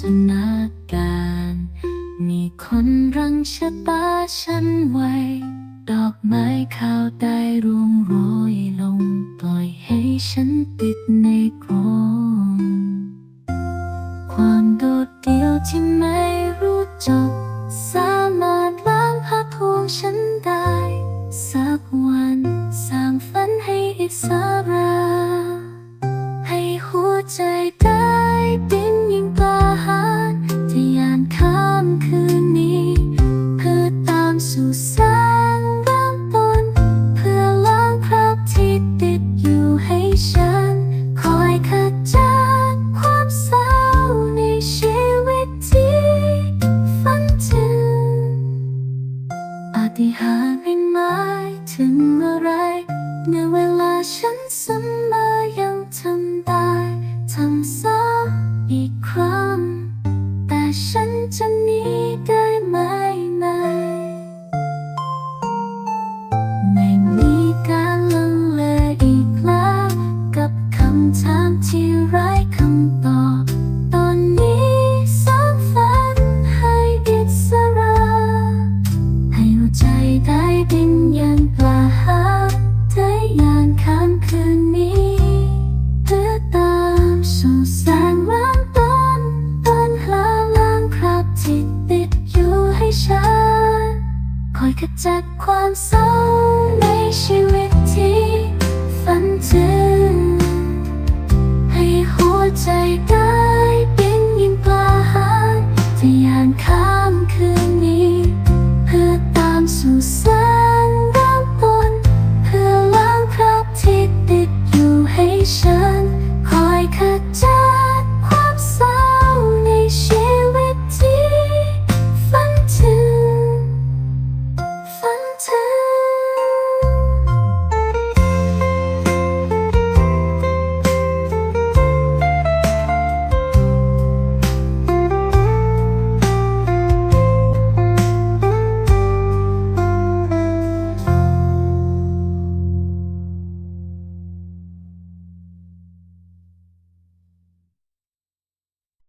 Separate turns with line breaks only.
พันาการ มีคนรังชะตาฉันไว้ ดอกไม้ขาวได้ร่วงโรยลง ปล่อยให้ฉันติดในกรงความโดดเดี่ยวที่ไม่รู้จบ สามารถล้างภาพพวงฉันได้ สักวัน ฏิหารไม่หมายถึงอะไรในเวลาฉัน คอยขจัดความเศร้าในชีวิต